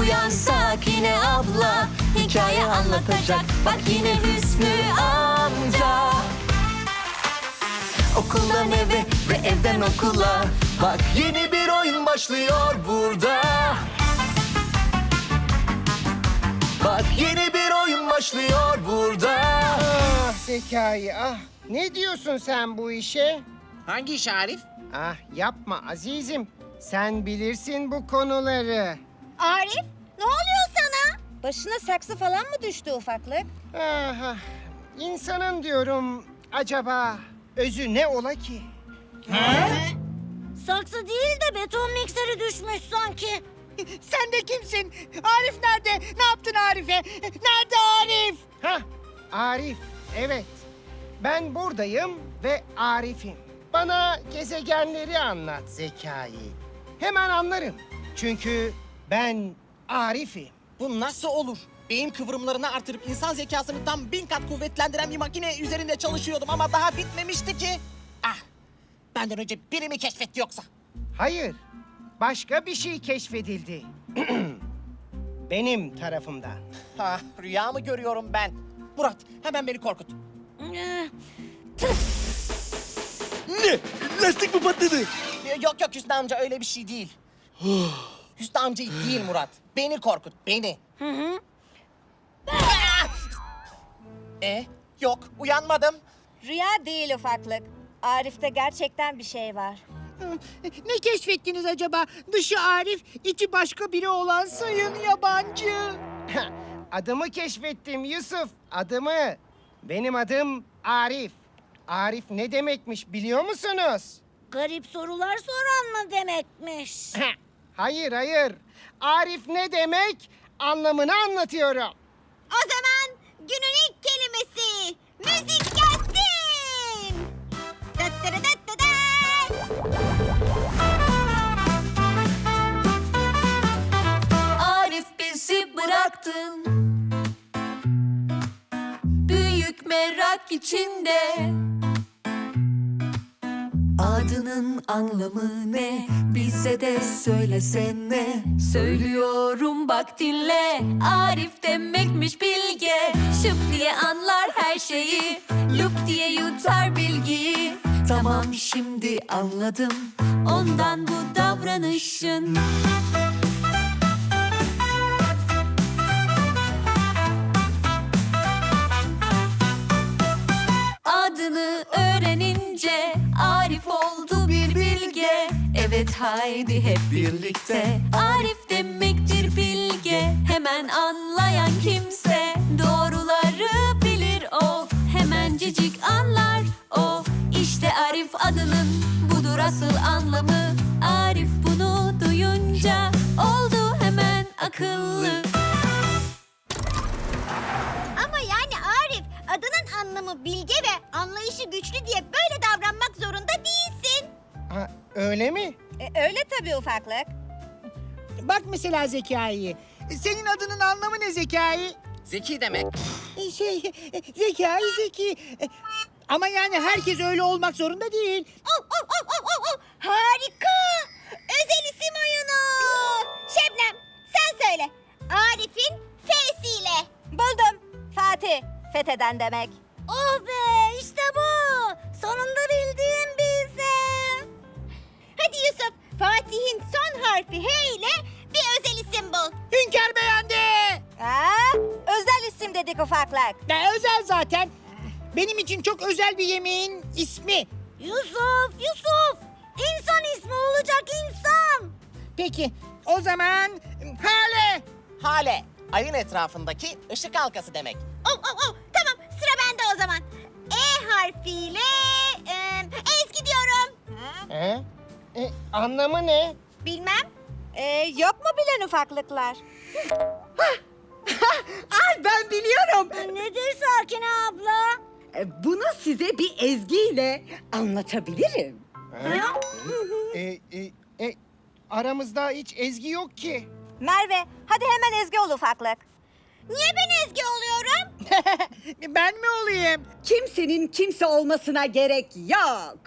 Uyansak yine abla Hikaye anlatacak Bak yine Hüsnü amca Okuldan eve ve evden okula Bak yeni bir oyun başlıyor burada Bak yeni bir oyun başlıyor burada Ah Zekai ah. Ne diyorsun sen bu işe? Hangi iş Arif? Ah yapma azizim. Sen bilirsin bu konuları. Arif, ne oluyor sana? Başına saksı falan mı düştü ufaklık? Ah, ah. İnsanın diyorum acaba özü ne ola ki? Saksı değil de beton mikseri düşmüş sanki. Sen de kimsin? Arif nerede? Ne yaptın Arif'e? Nerede Arif? Hah Arif evet. Ben buradayım ve Arif'im. Bana gezegenleri anlat Zekai. Hemen anlarım. Çünkü ben Arif'im. Bu nasıl olur? Beyin kıvrımlarını artırıp insan zekasını tam bin kat kuvvetlendiren bir makine üzerinde çalışıyordum ama daha bitmemişti ki. Ah, benden önce biri mi keşfetti yoksa? Hayır, başka bir şey keşfedildi. Benim tarafımdan. Ha, rüya mı görüyorum ben? Murat, hemen beni korkut. Ne? Lastik mi patladı? Yok yok Hüsnü amca öyle bir şey değil. Hüsnü amcayı değil Murat. Beni korkut, beni. Hı hı. E, yok uyanmadım. Rüya değil ufaklık. Arif'te gerçekten bir şey var. Ne keşfettiniz acaba? Dışı Arif, içi başka biri olan sayın yabancı. Adımı keşfettim Yusuf, adımı. Benim adım Arif. Arif ne demekmiş biliyor musunuz? Garip sorular soran mı demekmiş? Hayır, hayır. Arif ne demek? Anlamını anlatıyorum. O zaman günün ilk kelimesi müzik gelsin. Arif bizi bıraktın Büyük merak içinde Adının anlamı ne? Bize de söylesene Söylüyorum bak dinle. Arif demekmiş bilge. Şıp diye anlar her şeyi. Lup diye yutar bilgiyi. Tamam şimdi anladım. Ondan bu davranışın. Adını öğrenince Arif oldu Evet haydi hep birlikte. Arif demektir bilge Hemen anlayan kimse. Doğruları bilir o Hemencecik anlar o. İşte Arif adının budur asıl anlamı. Arif bunu duyunca Oldu hemen akıllı. Ama yani Arif adının anlamı bilge ve anlayışı güçlü diye böyle öyle mi? E, öyle tabii ufaklık. Bak mesela Zekai. Senin adının anlamı ne Zekai? Zeki demek. Şey, Zekai Zeki. Ama yani herkes öyle olmak zorunda değil. Oh, oh, oh, oh, oh, oh. Harika! Özel isim oyunu. Şebnem sen söyle. Arif'in F'siyle. Buldum. Fatih. Fetheden demek. Oh be işte bu. Sonunda bildiğim Fatih'in son harfi H ile bir özel isim bul. Hünkar beğendi. Aa, özel isim dedik ufaklık. Ne özel zaten. Benim için çok özel bir yemeğin ismi. Yusuf, Yusuf. İnsan ismi olacak insan. Peki o zaman Hale. Hale, ayın etrafındaki ışık halkası demek. Oh, oh, oh. Tamam sıra bende o zaman. E harfiyle e, Ezgi diyorum. He? E, anlamı ne? Bilmem. Ee, yok mu bilen ufaklıklar? Ay ben biliyorum. Nedir Sakine abla? E, Bunu size bir ezgiyle anlatabilirim. E, e, e, aramızda hiç ezgi yok ki. Merve, hadi hemen Ezgi ol ufaklık. Niye ben Ezgi oluyorum? Ben mi olayım? Kimsenin kimse olmasına gerek yok.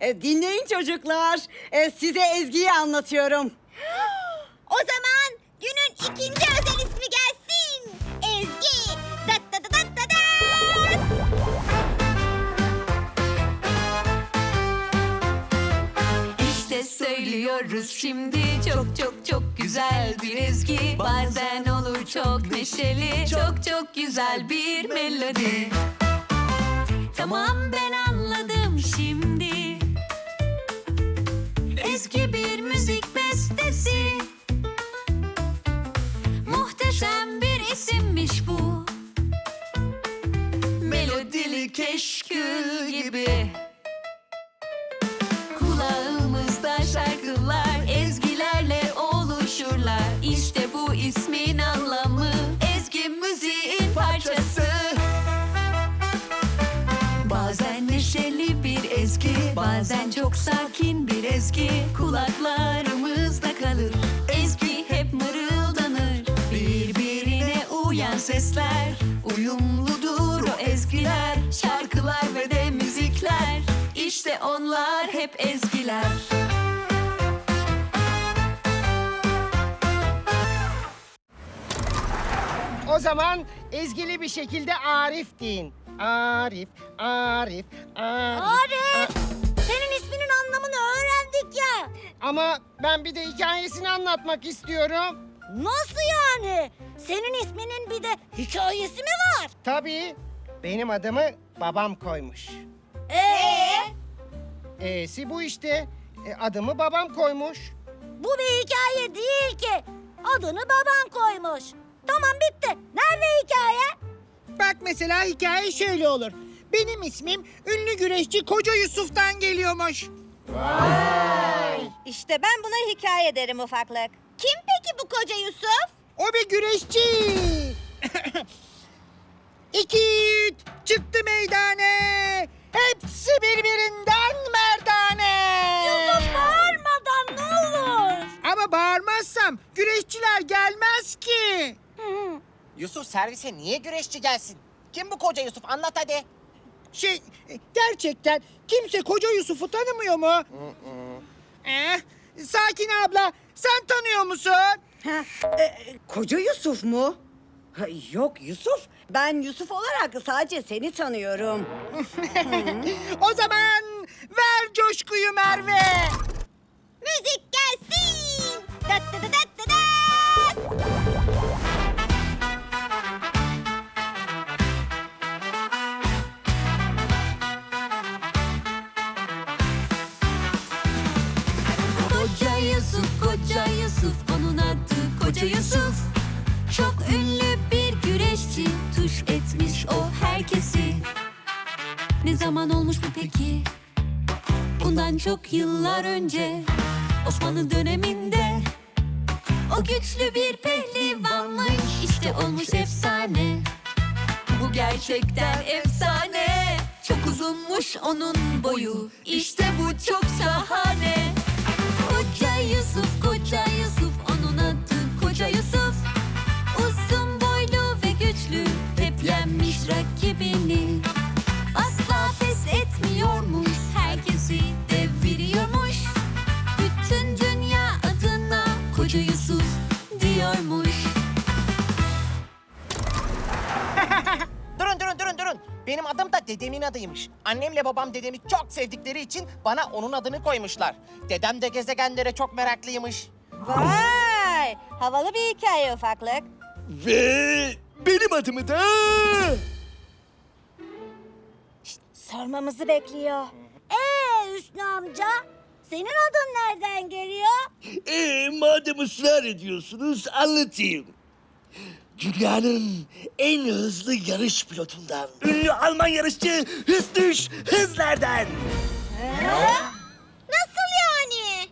E, dinleyin çocuklar. E, size ezgiyi anlatıyorum. O zaman günün ikinci özel ismi gelsin. Ezgi. Söylüyoruz şimdi. Çok çok çok güzel bir ezgi. Bazen olur çok neşeli. Çok çok güzel bir melodi. Tamam ben anladım şimdi. Ezgi bir müzik bestesi. Muhteşem bir isimmiş bu. Melodili keşkül gibi ismin anlamı ezgi müziğin parçası. Bazen neşeli bir ezgi, bazen çok sakin bir ezgi. Kulaklarımızda kalır. Ezgi hep mırıldanır. Birbirine uyan sesler, uyumludur o ezgiler. Şarkılar ve de müzikler, işte onlar hep ezgiler. O zaman ezgili bir şekilde Arif deyin. Arif, Arif, Arif. Arif. Senin isminin anlamını öğrendik ya. Ama ben bir de hikayesini anlatmak istiyorum. Nasıl yani? Senin isminin bir de hikayesi mi var? Tabii benim adımı babam koymuş. Ee? E'si bu işte. E, adımı babam koymuş. Bu bir hikaye değil ki. Adını baban koymuş. Tamam bitti. Nerede hikaye? Bak mesela hikaye şöyle olur. Benim ismim ünlü güreşçi Koca Yusuf'tan geliyormuş. İşte ben buna hikaye derim ufaklık. Kim peki bu koca Yusuf? O bir güreşçi. İki yiğit çıktı meydane. Hepsi birbirinden Yusuf servise niye güreşçi gelsin? Kim bu koca Yusuf? Anlat hadi. Şey gerçekten kimse koca Yusuf'u tanımıyor mu? eh, Sakin abla sen tanıyor musun? Ha, e, Koca Yusuf mu? Ha, Yok Yusuf. Ben Yusuf olarak sadece seni tanıyorum. O zaman ver coşkuyu Merve. Müzik gelsin. Dat dat dat koca Yusuf. Çok ünlü bir güreşçi, tuş etmiş o herkesi. Ne zaman olmuş bu peki? Bundan çok yıllar önce, Osmanlı döneminde. O güçlü bir pehlivanmış, işte olmuş efsane. Bu gerçekten efsane. Çok uzunmuş onun boyu, işte bu çok şahane. Koca Yusuf, koca Yusuf, dedemin adıymış. Annemle babam dedemi çok sevdikleri için bana onun adını koymuşlar. Dedem de gezegenlere çok meraklıymış. Vay! Havalı bir hikaye ufaklık. Ve benim adımı da... Sormamızı bekliyor. Ee Hüsnü amca, senin adın nereden geliyor? Ee, madem ısrar ediyorsunuz anlatayım. Dünyanın en hızlı yarış pilotundan. Ünlü Alman yarışçı Hüsnüş Hızler'den. Nasıl yani?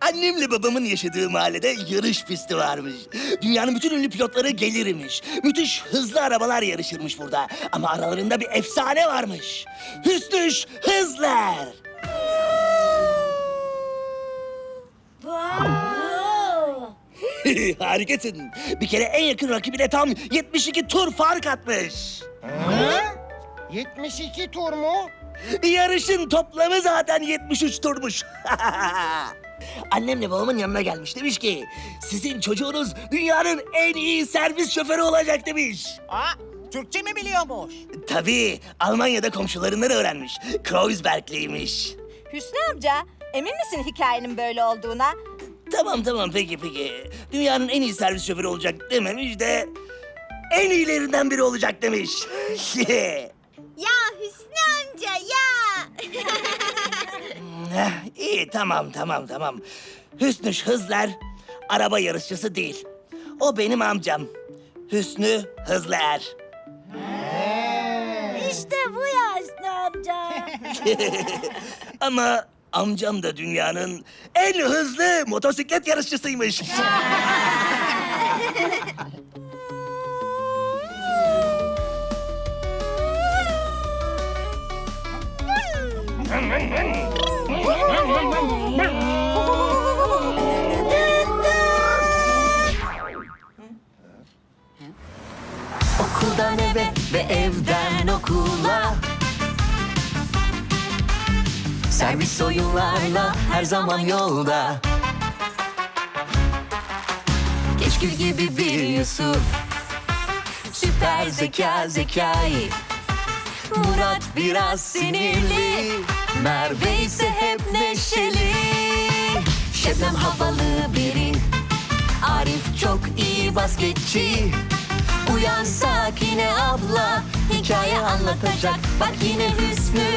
Annemle babamın yaşadığı mahallede yarış pisti varmış. Dünyanın bütün ünlü pilotları gelirmiş. Müthiş hızlı arabalar yarışırmış burada. Ama aralarında bir efsane varmış. Hüsnüş Hızlar. Harikasın. Bir kere en yakın rakibine tam 72 tur fark atmış. 72 tur mu? Yarışın toplamı zaten 73 turmuş. Annemle babamın yanına gelmiş demiş ki sizin çocuğunuz dünyanın en iyi servis şoförü olacak demiş. Aa, Türkçe mi biliyormuş? Tabii Almanya'da komşularından öğrenmiş. Kreuzbergliymiş. Hüsnü amca, emin misin hikayenin böyle olduğuna? Tamam tamam peki peki. Dünyanın en iyi servis şoförü olacak dememiş de en iyilerinden biri olacak demiş. Ya Hüsnü amca ya! Heh, İyi tamam tamam tamam. Hüsnü Hızlar araba yarışçısı değil. O benim amcam. Hüsnü Hızlar. işte bu ya Hüsnü amca. Ama amcam da dünyanın en hızlı motosiklet yarışçısıymış. Okuldan eve ve evden okula Servis oyunlarla her zaman yolda. Keşkül gibi bir Yusuf. Süper zeka zekai Murat biraz sinirli. Merve ise hep neşeli. Şebnem havalı biri. Arif çok iyi basketçi. Uyan Sakine abla Hikaye anlatacak. Bak yine Hüsnü